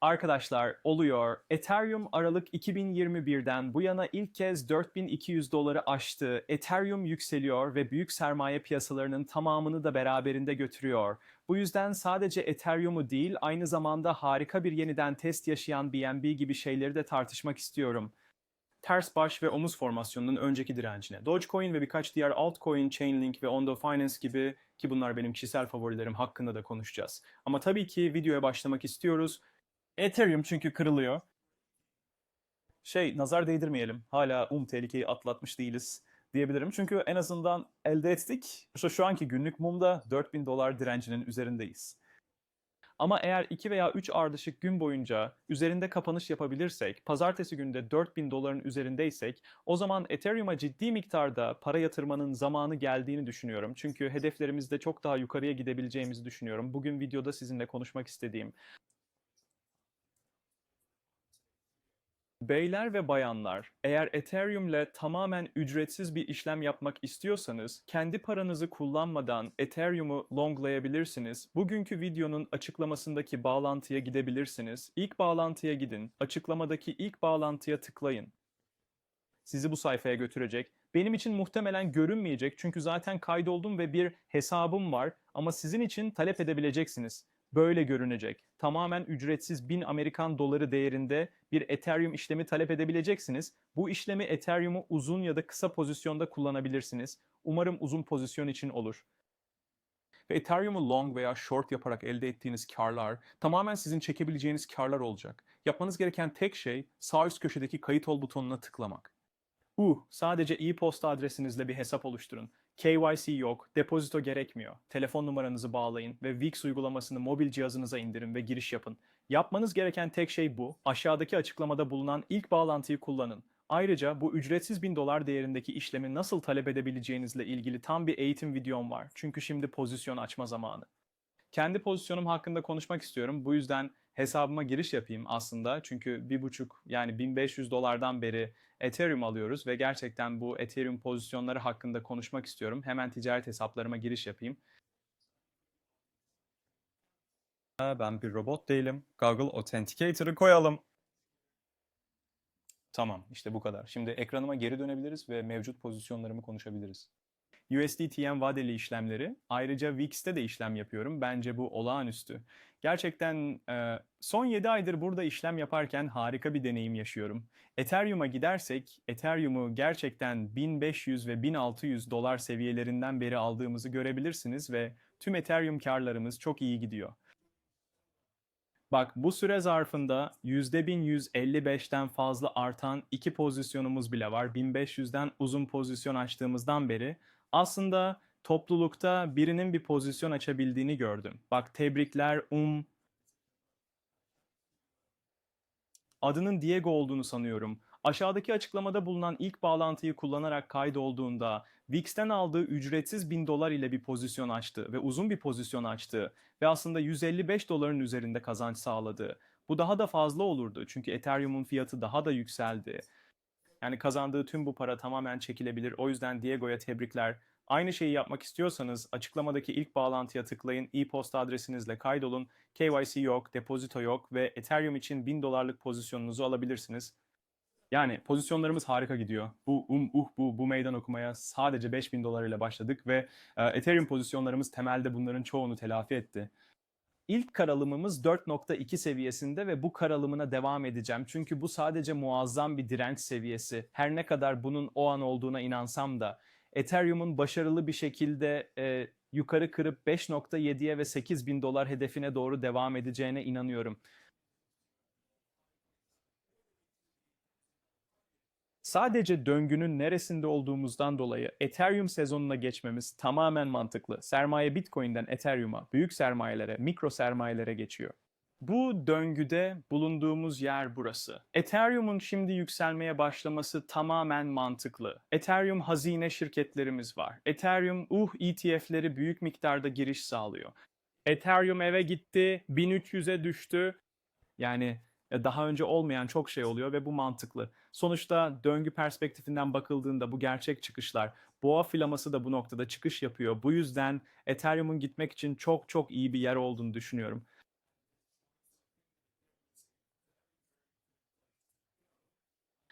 Arkadaşlar oluyor. Ethereum Aralık 2021'den bu yana ilk kez 4200 doları aştı. Ethereum yükseliyor ve büyük sermaye piyasalarının tamamını da beraberinde götürüyor. Bu yüzden sadece Ethereum'u değil aynı zamanda harika bir yeniden test yaşayan BNB gibi şeyleri de tartışmak istiyorum. Ters baş ve omuz formasyonunun önceki direncine. Dogecoin ve birkaç diğer altcoin, Chainlink ve Ondo Finance gibi ki bunlar benim kişisel favorilerim hakkında da konuşacağız. Ama tabii ki videoya başlamak istiyoruz. Ethereum çünkü kırılıyor. Şey, nazar değdirmeyelim. Hala um tehlikeyi atlatmış değiliz diyebilirim. Çünkü en azından elde ettik. İşte şu anki günlük mumda 4000 dolar direncinin üzerindeyiz. Ama eğer 2 veya 3 ardışık gün boyunca üzerinde kapanış yapabilirsek, pazartesi günde 4000 doların üzerindeysek, o zaman Ethereum'a ciddi miktarda para yatırmanın zamanı geldiğini düşünüyorum. Çünkü hedeflerimizde çok daha yukarıya gidebileceğimizi düşünüyorum. Bugün videoda sizinle konuşmak istediğim Beyler ve bayanlar, eğer Ethereum ile tamamen ücretsiz bir işlem yapmak istiyorsanız, kendi paranızı kullanmadan Ethereum'u longlayabilirsiniz. Bugünkü videonun açıklamasındaki bağlantıya gidebilirsiniz. İlk bağlantıya gidin, açıklamadaki ilk bağlantıya tıklayın. Sizi bu sayfaya götürecek. Benim için muhtemelen görünmeyecek çünkü zaten kaydoldum ve bir hesabım var ama sizin için talep edebileceksiniz böyle görünecek. Tamamen ücretsiz 1000 Amerikan doları değerinde bir Ethereum işlemi talep edebileceksiniz. Bu işlemi Ethereum'u uzun ya da kısa pozisyonda kullanabilirsiniz. Umarım uzun pozisyon için olur. Ve Ethereum'u long veya short yaparak elde ettiğiniz karlar tamamen sizin çekebileceğiniz karlar olacak. Yapmanız gereken tek şey sağ üst köşedeki kayıt ol butonuna tıklamak. Uh, sadece e-posta adresinizle bir hesap oluşturun. KYC yok, depozito gerekmiyor. Telefon numaranızı bağlayın ve Wix uygulamasını mobil cihazınıza indirin ve giriş yapın. Yapmanız gereken tek şey bu. Aşağıdaki açıklamada bulunan ilk bağlantıyı kullanın. Ayrıca bu ücretsiz 1000 dolar değerindeki işlemi nasıl talep edebileceğinizle ilgili tam bir eğitim videom var. Çünkü şimdi pozisyon açma zamanı. Kendi pozisyonum hakkında konuşmak istiyorum. Bu yüzden hesabıma giriş yapayım aslında. Çünkü bir buçuk yani 1500 dolardan beri Ethereum alıyoruz ve gerçekten bu Ethereum pozisyonları hakkında konuşmak istiyorum. Hemen ticaret hesaplarıma giriş yapayım. Ben bir robot değilim. Google Authenticator'ı koyalım. Tamam, işte bu kadar. Şimdi ekranıma geri dönebiliriz ve mevcut pozisyonlarımı konuşabiliriz. USDTM vadeli işlemleri. Ayrıca Wix'te de işlem yapıyorum. Bence bu olağanüstü. Gerçekten e, son 7 aydır burada işlem yaparken harika bir deneyim yaşıyorum. Ethereum'a gidersek, Ethereum'u gerçekten 1500 ve 1600 dolar seviyelerinden beri aldığımızı görebilirsiniz ve tüm Ethereum karlarımız çok iyi gidiyor. Bak bu süre zarfında %1155'ten fazla artan iki pozisyonumuz bile var. 1500'den uzun pozisyon açtığımızdan beri aslında toplulukta birinin bir pozisyon açabildiğini gördüm. Bak tebrikler, um. Adının Diego olduğunu sanıyorum. Aşağıdaki açıklamada bulunan ilk bağlantıyı kullanarak kaydolduğunda Wix'ten aldığı ücretsiz 1000 dolar ile bir pozisyon açtı ve uzun bir pozisyon açtı ve aslında 155 doların üzerinde kazanç sağladı. Bu daha da fazla olurdu çünkü Ethereum'un fiyatı daha da yükseldi. Yani kazandığı tüm bu para tamamen çekilebilir. O yüzden Diego'ya tebrikler. Aynı şeyi yapmak istiyorsanız açıklamadaki ilk bağlantıya tıklayın, e-posta adresinizle kaydolun. KYC yok, depozito yok ve Ethereum için 1000 dolarlık pozisyonunuzu alabilirsiniz. Yani pozisyonlarımız harika gidiyor. Bu um uh bu bu meydan okumaya sadece 5000 dolar ile başladık ve e, Ethereum pozisyonlarımız temelde bunların çoğunu telafi etti. İlk karalımımız 4.2 seviyesinde ve bu karalımına devam edeceğim. Çünkü bu sadece muazzam bir direnç seviyesi. Her ne kadar bunun o an olduğuna inansam da Ethereum'un başarılı bir şekilde e, yukarı kırıp 5.7'ye ve 8 bin dolar hedefine doğru devam edeceğine inanıyorum. Sadece döngünün neresinde olduğumuzdan dolayı Ethereum sezonuna geçmemiz tamamen mantıklı. Sermaye Bitcoin'den Ethereum'a, büyük sermayelere, mikro sermayelere geçiyor. Bu döngüde bulunduğumuz yer burası. Ethereum'un şimdi yükselmeye başlaması tamamen mantıklı. Ethereum hazine şirketlerimiz var. Ethereum uh ETF'leri büyük miktarda giriş sağlıyor. Ethereum eve gitti, 1300'e düştü. Yani e, daha önce olmayan çok şey oluyor ve bu mantıklı. Sonuçta döngü perspektifinden bakıldığında bu gerçek çıkışlar, boğa filaması da bu noktada çıkış yapıyor. Bu yüzden Ethereum'un gitmek için çok çok iyi bir yer olduğunu düşünüyorum.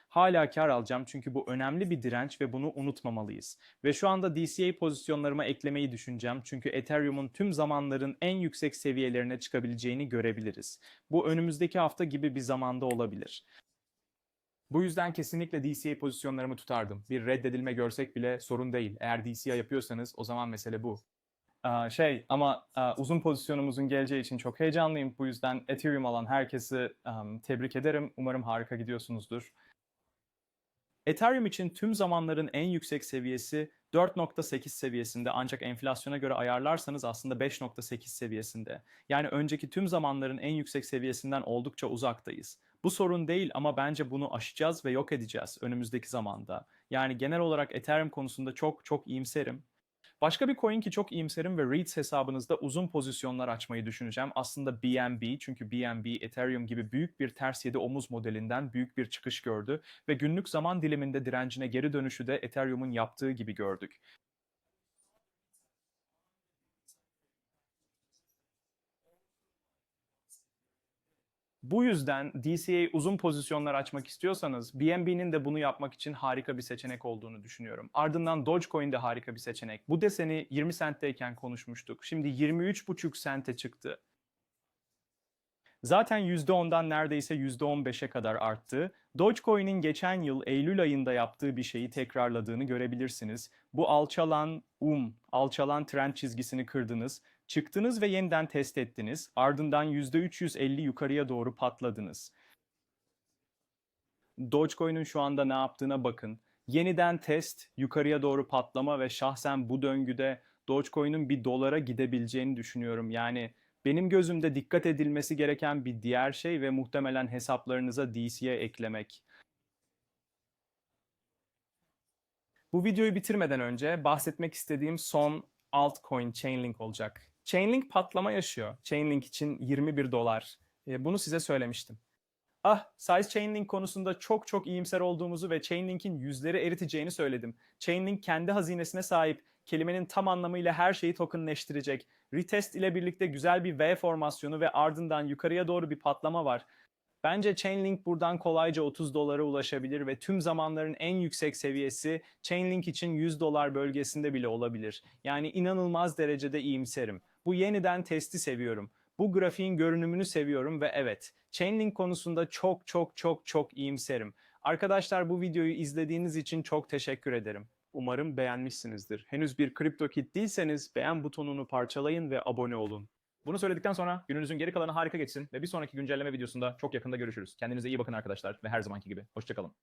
Hala kar alacağım çünkü bu önemli bir direnç ve bunu unutmamalıyız. Ve şu anda DCA pozisyonlarıma eklemeyi düşüneceğim çünkü Ethereum'un tüm zamanların en yüksek seviyelerine çıkabileceğini görebiliriz. Bu önümüzdeki hafta gibi bir zamanda olabilir. Bu yüzden kesinlikle DCA pozisyonlarımı tutardım. Bir reddedilme görsek bile sorun değil. Eğer DCA yapıyorsanız o zaman mesele bu. Aa, şey ama aa, uzun pozisyonumuzun geleceği için çok heyecanlıyım. Bu yüzden Ethereum alan herkesi am, tebrik ederim. Umarım harika gidiyorsunuzdur. Ethereum için tüm zamanların en yüksek seviyesi 4.8 seviyesinde ancak enflasyona göre ayarlarsanız aslında 5.8 seviyesinde. Yani önceki tüm zamanların en yüksek seviyesinden oldukça uzaktayız. Bu sorun değil ama bence bunu aşacağız ve yok edeceğiz önümüzdeki zamanda. Yani genel olarak Ethereum konusunda çok çok iyimserim. Başka bir coin ki çok iyimserim ve REITs hesabınızda uzun pozisyonlar açmayı düşüneceğim. Aslında BNB çünkü BNB Ethereum gibi büyük bir ters 7 omuz modelinden büyük bir çıkış gördü ve günlük zaman diliminde direncine geri dönüşü de Ethereum'un yaptığı gibi gördük. Bu yüzden DCA uzun pozisyonlar açmak istiyorsanız BNB'nin de bunu yapmak için harika bir seçenek olduğunu düşünüyorum. Ardından Dogecoin de harika bir seçenek. Bu deseni 20 centteyken konuşmuştuk. Şimdi 23,5 sente çıktı. Zaten %10'dan neredeyse %15'e kadar arttı. Dogecoin'in geçen yıl Eylül ayında yaptığı bir şeyi tekrarladığını görebilirsiniz. Bu alçalan um, alçalan trend çizgisini kırdınız. Çıktınız ve yeniden test ettiniz. Ardından %350 yukarıya doğru patladınız. Dogecoin'in şu anda ne yaptığına bakın. Yeniden test, yukarıya doğru patlama ve şahsen bu döngüde Dogecoin'in bir dolara gidebileceğini düşünüyorum. Yani benim gözümde dikkat edilmesi gereken bir diğer şey ve muhtemelen hesaplarınıza DC'ye eklemek. Bu videoyu bitirmeden önce bahsetmek istediğim son altcoin Chainlink olacak. Chainlink patlama yaşıyor. Chainlink için 21 dolar. E, Bunu size söylemiştim. Ah, size Chainlink konusunda çok çok iyimser olduğumuzu ve Chainlink'in yüzleri eriteceğini söyledim. Chainlink kendi hazinesine sahip, kelimenin tam anlamıyla her şeyi tokenleştirecek. Retest ile birlikte güzel bir V formasyonu ve ardından yukarıya doğru bir patlama var. Bence Chainlink buradan kolayca 30 dolara ulaşabilir ve tüm zamanların en yüksek seviyesi Chainlink için 100 dolar bölgesinde bile olabilir. Yani inanılmaz derecede iyimserim. Bu yeniden testi seviyorum. Bu grafiğin görünümünü seviyorum ve evet, Chainlink konusunda çok çok çok çok iyimserim. Arkadaşlar bu videoyu izlediğiniz için çok teşekkür ederim. Umarım beğenmişsinizdir. Henüz bir CryptoKit değilseniz beğen butonunu parçalayın ve abone olun. Bunu söyledikten sonra gününüzün geri kalanı harika geçsin ve bir sonraki güncelleme videosunda çok yakında görüşürüz. Kendinize iyi bakın arkadaşlar ve her zamanki gibi hoşçakalın.